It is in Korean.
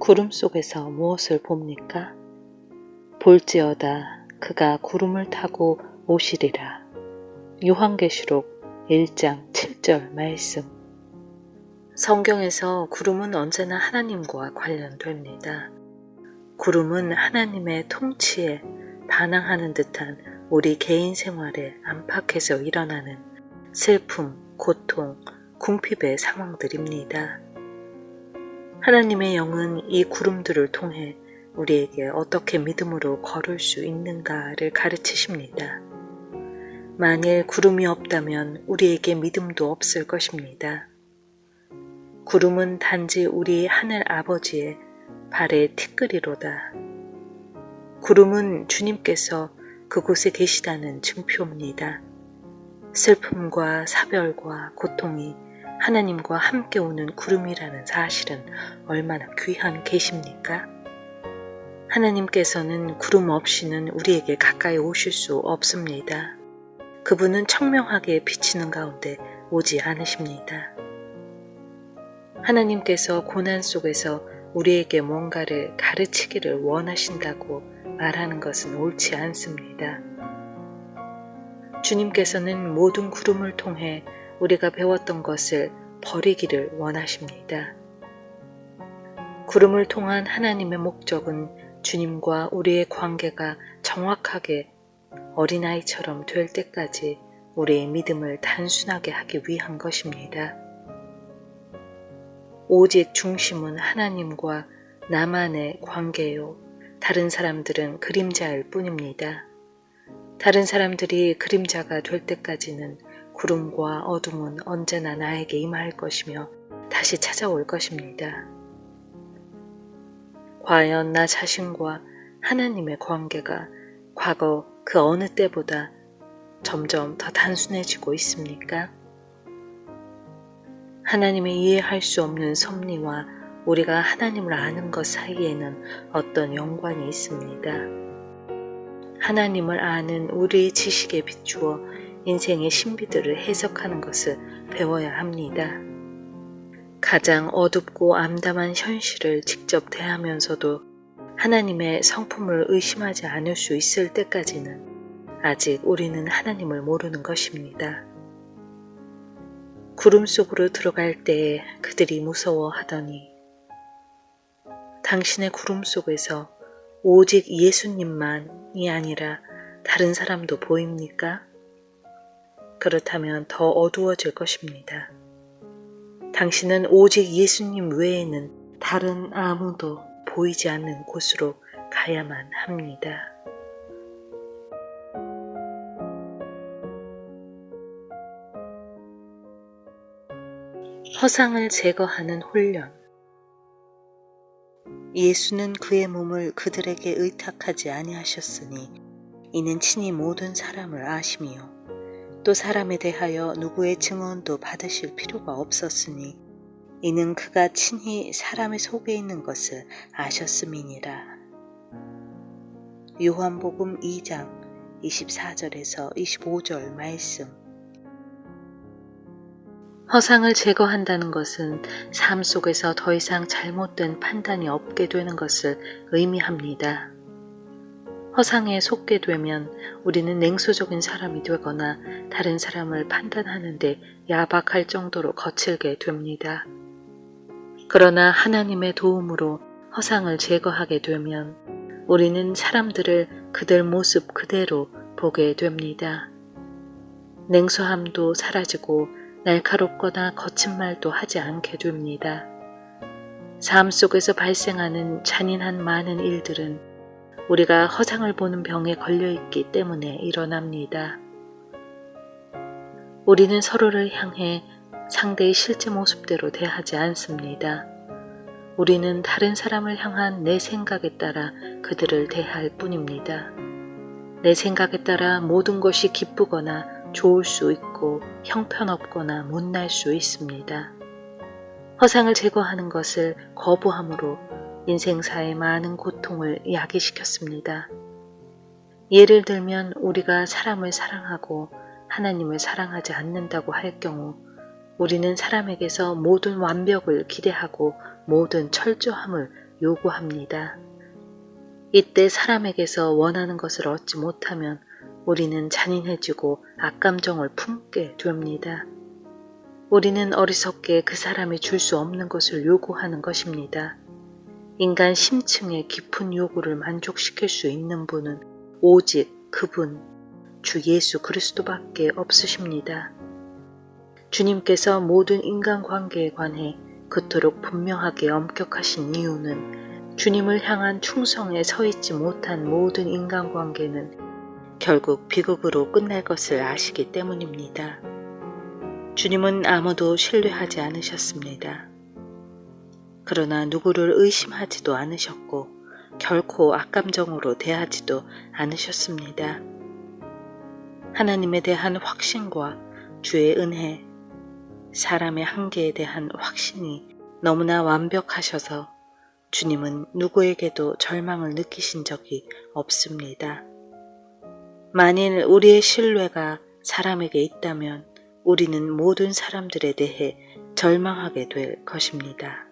구름 속에서 무엇을 봅니까? 볼지어다 그가 구름을 타고 오시리라. 요한계시록 1장 7절 말씀. 성경에서 구름은 언제나 하나님과 관련됩니다. 구름은 하나님의 통치에 반항하는 듯한 우리 개인 생활에 안팎에서 일어나는 슬픔, 고통, 궁핍의 상황들입니다. 하나님의 영은 이 구름들을 통해 우리에게 어떻게 믿음으로 걸을 수 있는가를 가르치십니다. 만일 구름이 없다면 우리에게 믿음도 없을 것입니다. 구름은 단지 우리 하늘 아버지의 발의 티끌이로다. 구름은 주님께서 그곳에 계시다는 증표입니다. 슬픔과 사별과 고통이 하나님과 함께 오는 구름이라는 사실은 얼마나 귀한 계십니까? 하나님께서는 구름 없이는 우리에게 가까이 오실 수 없습니다. 그분은 청명하게 비치는 가운데 오지 않으십니다. 하나님께서 고난 속에서 우리에게 뭔가를 가르치기를 원하신다고 말하는 것은 옳지 않습니다. 주님께서는 모든 구름을 통해 우리가 배웠던 것을 버리기를 원하십니다. 구름을 통한 하나님의 목적은 주님과 우리의 관계가 정확하게 어린아이처럼 될 때까지 우리의 믿음을 단순하게 하기 위한 것입니다. 오직 중심은 하나님과 나만의 관계요. 다른 사람들은 그림자일 뿐입니다. 다른 사람들이 그림자가 될 때까지는 구름과 어둠은 언제나 나에게 임할 것이며 다시 찾아올 것입니다. 과연 나 자신과 하나님의 관계가 과거 그 어느 때보다 점점 더 단순해지고 있습니까? 하나님의 이해할 수 없는 섭리와 우리가 하나님을 아는 것 사이에는 어떤 연관이 있습니다. 하나님을 아는 우리의 지식에 비추어 인생의 신비들을 해석하는 것을 배워야 합니다. 가장 어둡고 암담한 현실을 직접 대하면서도 하나님의 성품을 의심하지 않을 수 있을 때까지는 아직 우리는 하나님을 모르는 것입니다. 구름 속으로 들어갈 때에 그들이 무서워하더니 당신의 구름 속에서 오직 예수님만이 아니라 다른 사람도 보입니까? 그렇다면 더 어두워질 것입니다. 당신은 오직 예수님 외에는 다른 아무도 보이지 않는 곳으로 가야만 합니다. 허상을 제거하는 훈련 예수는 그의 몸을 그들에게 의탁하지 아니하셨으니 이는 친히 모든 사람을 아심이요 또 사람에 대하여 누구의 증언도 받으실 필요가 없었으니 이는 그가 친히 사람의 속에 있는 것을 아셨음이니라. 요한복음 2장 24절에서 25절 말씀 허상을 제거한다는 것은 삶 속에서 더 이상 잘못된 판단이 없게 되는 것을 의미합니다. 허상에 속게 되면 우리는 냉소적인 사람이 되거나 다른 사람을 판단하는데 야박할 정도로 거칠게 됩니다. 그러나 하나님의 도움으로 허상을 제거하게 되면 우리는 사람들을 그들 모습 그대로 보게 됩니다. 냉소함도 사라지고 날카롭거나 거친 말도 하지 않게 됩니다. 삶 속에서 발생하는 잔인한 많은 일들은 우리가 허상을 보는 병에 걸려있기 때문에 일어납니다. 우리는 서로를 향해 상대의 실제 모습대로 대하지 않습니다. 우리는 다른 사람을 향한 내 생각에 따라 그들을 대할 뿐입니다. 내 생각에 따라 모든 것이 기쁘거나 좋을 수 있고 형편없거나 못날 수 있습니다. 허상을 제거하는 것을 거부함으로 인생사의 많은 고통을 야기시켰습니다. 예를 들면 우리가 사람을 사랑하고 하나님을 사랑하지 않는다고 할 경우 우리는 사람에게서 모든 완벽을 기대하고 모든 철저함을 요구합니다. 이때 사람에게서 원하는 것을 얻지 못하면 우리는 잔인해지고 악감정을 품게 됩니다. 우리는 어리석게 그 사람이 줄 수 없는 것을 요구하는 것입니다. 인간 심층의 깊은 요구를 만족시킬 수 있는 분은 오직 그분, 주 예수 그리스도밖에 없으십니다. 주님께서 모든 인간 관계에 관해 그토록 분명하게 엄격하신 이유는 주님을 향한 충성에 서 있지 못한 모든 인간 관계는 결국 비극으로 끝날 것을 아시기 때문입니다. 주님은 아무도 신뢰하지 않으셨습니다. 그러나 누구를 의심하지도 않으셨고 결코 악감정으로 대하지도 않으셨습니다. 하나님에 대한 확신과 주의 은혜, 사람의 한계에 대한 확신이 너무나 완벽하셔서 주님은 누구에게도 절망을 느끼신 적이 없습니다. 만일 우리의 신뢰가 사람에게 있다면 우리는 모든 사람들에 대해 절망하게 될 것입니다.